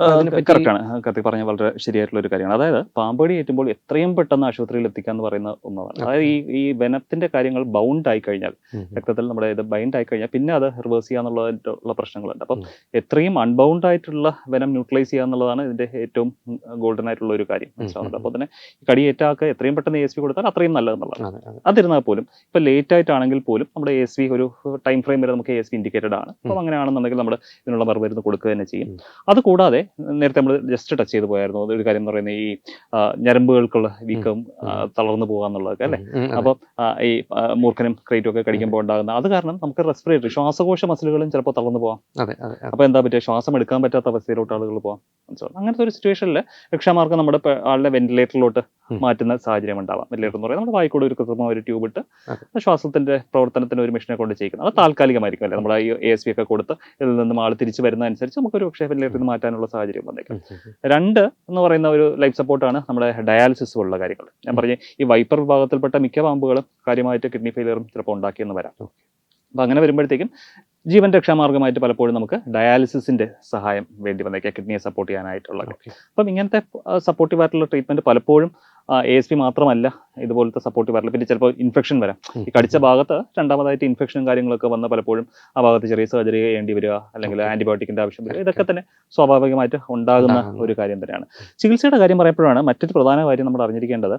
ആണ്. കത്തി പറഞ്ഞ വളരെ ശരിയായിട്ടുള്ള ഒരു കാര്യമാണ്. അതായത് പാമ്പടി ഏറ്റുമ്പോൾ എത്രയും പെട്ടെന്ന് ആശുപത്രിയിൽ എത്തിക്കാന്ന് പറയുന്ന ഒന്നാണ്. അതായത് ഈ ഈ വനത്തിന്റെ കാര്യങ്ങൾ ബൗണ്ട് ആയി കഴിഞ്ഞാൽ രക്തത്തിൽ നമ്മുടെ ഇത് ബൈൻഡ് ആയി കഴിഞ്ഞാൽ പിന്നെ അത് റിവേഴ്സ് ചെയ്യാന്നുള്ളതിനുള്ള പ്രശ്നങ്ങളുണ്ട്. അപ്പം എത്രയും അൺബൗണ്ട് ആയിട്ടുള്ള വനം ന്യൂട്രലൈസ് ചെയ്യുക എന്നുള്ളതാണ് ഇതിന്റെ ഏറ്റവും ഗോൾഡൻ ആയിട്ടുള്ള ഒരു കാര്യം. മനസ്സിലാവുന്നത് അപ്പോൾ തന്നെ കടിയേറ്റാക്ക് എത്രയും പെട്ടെന്ന് എസ് വി കൊടുത്താൽ അത്രയും നല്ലതെന്നുള്ളതാണ്. അതെ അതെ. അതിരുന്നാൽ പോലും ഇപ്പൊ ലേറ്റ് ആയിട്ടാണെങ്കിൽ പോലും നമ്മുടെ എസ് വി ഒരു ടൈം ഫ്രെയിം വരെ നമുക്ക് എസ് വി ഇൻഡിക്കേറ്റഡ് ആണ്. അപ്പം അങ്ങനെയാണെന്നുണ്ടെങ്കിൽ നമ്മൾ ഇതിനുള്ള മറുമരുന്ന് കൊടുക്കുക തന്നെ ചെയ്യും. അതുകൂടാതെ അത് കൂടാതെ നേരത്തെ നമ്മൾ ജസ്റ്റ് ടച്ച് ചെയ്ത് പോയായിരുന്നു. ഒരു കാര്യം എന്ന് പറയുന്നത് ഈ ഞരമ്പുകൾക്കുള്ള വീക്കം തളർന്നു പോകുക എന്നുള്ളതൊക്കെ അല്ലേ ഈ മൂർഖനും ക്രൈറ്റും ഒക്കെ കടിക്കുമ്പോൾ ഉണ്ടാകുന്ന അത് കാരണം നമുക്ക് റെസ്പിറേറ്ററി ശ്വാസകോശ മസിലുകളും ചിലപ്പോൾ തളർന്നു പോകാം അപ്പോൾ എന്താ പറ്റുക ശ്വാസം എടുക്കാൻ പറ്റാത്ത അവസ്ഥയിലോട്ട് ആളുകൾ പോകാം അങ്ങനത്തെ ഒരു സിറ്റുവേഷനിൽ രക്ഷാമാർഗം നമ്മുടെ ആളുടെ വെന്റിലേറ്ററിലോട്ട് മാറ്റുന്ന സാഹചര്യം ഉണ്ടാവാം. വെന്റിലേറ്റർ എന്ന് പറയുന്നത് നമ്മുടെ വായിക്കൂടെ ഒരു കൃത്രിമ ഒരു ട്യൂബ് ഇട്ട് ശ്വാസത്തിന്റെ പ്രവർത്തനത്തിന് ഒരു മെഷീനെ കൊണ്ട് ചെയ്യിക്കുന്നത്. അത് താൽക്കാലികമായിരിക്കും അല്ലേ? നമ്മുടെ ഈ എ എസ് പി ഒക്കെ കൊടുത്ത് ഇതിൽ നിന്നും ആൾ തിരിച്ചു വരുന്നതനുസരിച്ച് നമുക്ക് ഒരു പക്ഷേ വെന്റിലേറ്ററിൽ മാറ്റാനുള്ള സാഹചര്യം വന്നേക്കാം. രണ്ട് എന്ന് പറയുന്ന ഒരു ലൈഫ് സപ്പോർട്ടാണ് നമ്മുടെ ഡയാലിസിസ് പോലുള്ള കാര്യങ്ങൾ. ഞാൻ പറഞ്ഞ ഈ വൈപ്പർ വിഭാഗത്തിൽപ്പെട്ട മിക്ക പാമ്പുകളും കാര്യമായിട്ട് കിഡ്നി ഫെയിലിയറും ചിലപ്പോൾ ഉണ്ടാക്കിയെന്ന് വരാം. അപ്പം അങ്ങനെ വരുമ്പോഴത്തേക്കും ജീവൻ രക്ഷാമാർഗമായിട്ട് പലപ്പോഴും നമുക്ക് ഡയാലിസിസിന്റെ സഹായം വേണ്ടി വന്നേക്കാം കിഡ്നിയെ സപ്പോർട്ട് ചെയ്യാനായിട്ടുള്ള അപ്പം ഇങ്ങനത്തെ സപ്പോർട്ടീവ് ആയിട്ടുള്ള ട്രീറ്റ്മെന്റ് പലപ്പോഴും എ എസ് പി മാത്രമല്ല ഇതുപോലത്തെ സപ്പോർട്ട് വരില്ല പിന്നെ ചിലപ്പോൾ ഇൻഫെക്ഷൻ വരാം. ഈ കടിച്ച ഭാഗത്ത് രണ്ടാമതായിട്ട് ഇൻഫെക്ഷനും കാര്യങ്ങളൊക്കെ വന്ന പലപ്പോഴും ആ ഭാഗത്ത് ചെറിയ സർജറി ചെയ്യേണ്ടി വരിക അല്ലെങ്കിൽ ആന്റിബയോട്ടിക്കിന്റെ ആവശ്യം വരിക. ഇതൊക്കെ തന്നെ സ്വാഭാവികമായിട്ട് ഉണ്ടാകുന്ന ഒരു കാര്യം തന്നെയാണ്. ചികിത്സയുടെ കാര്യം പറയുമ്പോഴാണ് മറ്റൊരു പ്രധാന കാര്യം നമ്മൾ അറിഞ്ഞിരിക്കേണ്ടത്.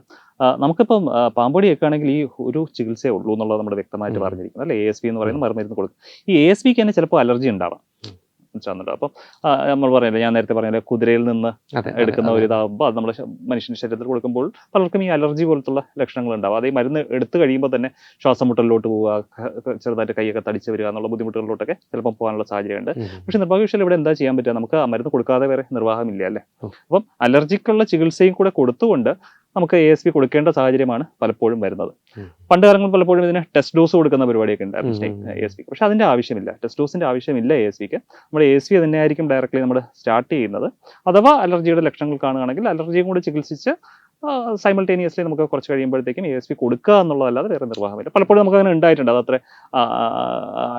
നമുക്കിപ്പം പാമ്പൊടിയൊക്കെ ആണെങ്കിൽ ഈ ഒരു ചികിത്സയേ ഉള്ളൂ എന്നുള്ളത് നമ്മൾ വ്യക്തമായിട്ട്. പറഞ്ഞിരിക്കുന്നത് അല്ലെ? എ എസ് പി എന്ന് പറയുന്ന മറുമരുന്ന് കൊടുക്കും ഈ എ എസ് പിക്ക് തന്നെ ചിലപ്പോൾ അലർജി ഉണ്ടാവാം. മനസ്സിലാവുന്നുണ്ടോ അപ്പം നമ്മൾ പറയുന്നത് ഞാൻ നേരത്തെ പറഞ്ഞ കുതിരയിൽ നിന്ന് എടുക്കുന്ന. ഒരു ഇതാകുമ്പോൾ അത് നമ്മുടെ മനുഷ്യന്റെ ശരീരത്തിൽ കൊടുക്കുമ്പോൾ പലർക്കും ഈ അലർജി പോലത്തുള്ള ലക്ഷണങ്ങൾ ഉണ്ടാവും അത് ഈ മരുന്ന് എടുത്തു കഴിയുമ്പോൾ തന്നെ ശ്വാസം മുട്ടലിലോട്ട് പോവുക ചെറുതായിട്ട് കൈയൊക്കെ തടിച്ച് വരിക എന്നുള്ള ബുദ്ധിമുട്ടുകളിലോട്ടൊക്കെ ചിലപ്പോൾ പോകാനുള്ള സാഹചര്യമുണ്ട്. പക്ഷെ നിർഭാഗ്യവശാൽ ഇവിടെ എന്താ ചെയ്യാൻ പറ്റുക നമുക്ക് ആ മരുന്ന് കൊടുക്കാതെ വേറെ നിർവാഹമില്ല അല്ലേ. അപ്പം അലർജിക്കുള്ള ചികിത്സയും കൂടെ കൊടുത്തുകൊണ്ട് നമുക്ക് എ എസ് പി കൊടുക്കേണ്ട സാഹചര്യമാണ് പലപ്പോഴും വരുന്നത്. പണ്ട് കാലങ്ങളിൽ പലപ്പോഴും ഇതിന് ടെസ്റ്റ് ഡോസ് കൊടുക്കുന്ന പരിപാടിയൊക്കെ ഉണ്ടായിരുന്നു. എ എസ് പി പക്ഷെ അതിന്റെ ആവശ്യമില്ല. ടെസ്റ്റ് ഡോസിന്റെ ആവശ്യമില്ല എ എസ് പിക്ക് നമ്മുടെ എ എസ് പി തന്നെയായിരിക്കും ഡയറക്റ്റ്ലി നമ്മൾ സ്റ്റാർട്ട് ചെയ്യുന്നത്. അഥവാ അലർജിയുടെ ലക്ഷണങ്ങൾ കാണുകയാണെങ്കിൽ അലർജിയും കൂടി ചികിത്സിച്ച് സൈമൾട്ടേനിയസ്ലി നമുക്ക് കുറച്ച് കഴിയുമ്പോഴത്തേക്കും എ എസ് പി കൊടുക്കുക എന്നുള്ളതല്ലാതെ വേറെ നിർവാഹമില്ല പലപ്പോഴും നമുക്ക് അങ്ങനെ ഉണ്ടായിട്ടുണ്ട്. അത് അത്ര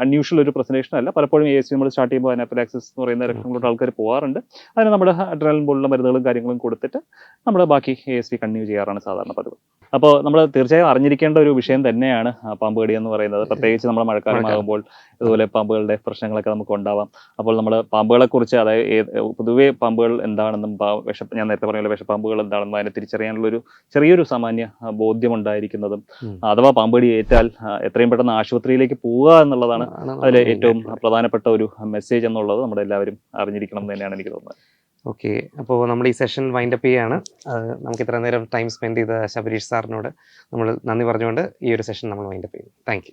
അൺയൂഷ്വൽ ഒരു പ്രസന്റേഷൻ അല്ല. പലപ്പോഴും എ എസ് പി നമ്മൾ സ്റ്റാർട്ട് ചെയ്യുമ്പോൾ അനാഫിലാക്സിസ് എന്ന് പറയുന്ന ലക്ഷണങ്ങളോട് ആൾക്കാർ പോകാറുണ്ട് അതിന് നമ്മുടെ അഡ്രനലിൻ പോലുള്ള മരുന്നുകളും കാര്യങ്ങളും കൊടുത്തിട്ട് നമ്മൾ ബാക്കി എ എസ് പി കണ്ടിന്യൂ ചെയ്യാറാണ് സാധാരണ പതിവ്. അപ്പോൾ നമ്മൾ തീർച്ചയായും അറിഞ്ഞിരിക്കേണ്ട ഒരു വിഷയം തന്നെയാണ് പാമ്പ് കടി എന്ന് പറയുന്നത്. പ്രത്യേകിച്ച് നമ്മുടെ മഴക്കാലമാകുമ്പോൾ ഇതുപോലെ പാമ്പുകളുടെ പ്രശ്നങ്ങളൊക്കെ നമുക്ക് ഉണ്ടാവാം. അപ്പോൾ നമ്മൾ പാമ്പുകളെ കുറിച്ച് അതായത് പൊതുവേ പാമ്പുകൾ എന്താണെന്നും വിഷ ഞാൻ നേരത്തെ പറഞ്ഞ വിഷപ്പാമ്പുകൾ എന്താണെന്നും അതിനെ തിരിച്ചറിയാനുള്ള ഒരു ചെറിയൊരു സാമാന്യ ബോധ്യമുണ്ടായിരിക്കുന്നതും. ബോധ്യം ഉണ്ടായിരിക്കുന്നതും ഉം. അഥവാ പാമ്പുകടി ഏറ്റാൽ എത്രയും പെട്ടെന്ന് ആശുപത്രിയിലേക്ക് പോവുക എന്നുള്ളതാണ് അതിലെ ഏറ്റവും പ്രധാനപ്പെട്ട ഒരു മെസ്സേജ് എന്നുള്ളത് നമ്മുടെ എല്ലാവരും അറിഞ്ഞിരിക്കണം എന്ന് തന്നെയാണ് എനിക്ക് തോന്നുന്നത്. ഓക്കെ അപ്പോൾ നമ്മൾ ഈ സെഷൻ വൈൻഡ് അപ്പ് ചെയ്യാണ്. അത് നമുക്ക് ഇത്ര നേരം ടൈം സ്പെൻഡ് ചെയ്ത ശബരീഷ് സാറിനോട് നമ്മൾ നന്ദി പറഞ്ഞുകൊണ്ട് ഈ ഒരു സെഷൻ നമ്മൾ വൈൻഡ് അപ്പ് ചെയ്യും താങ്ക് യു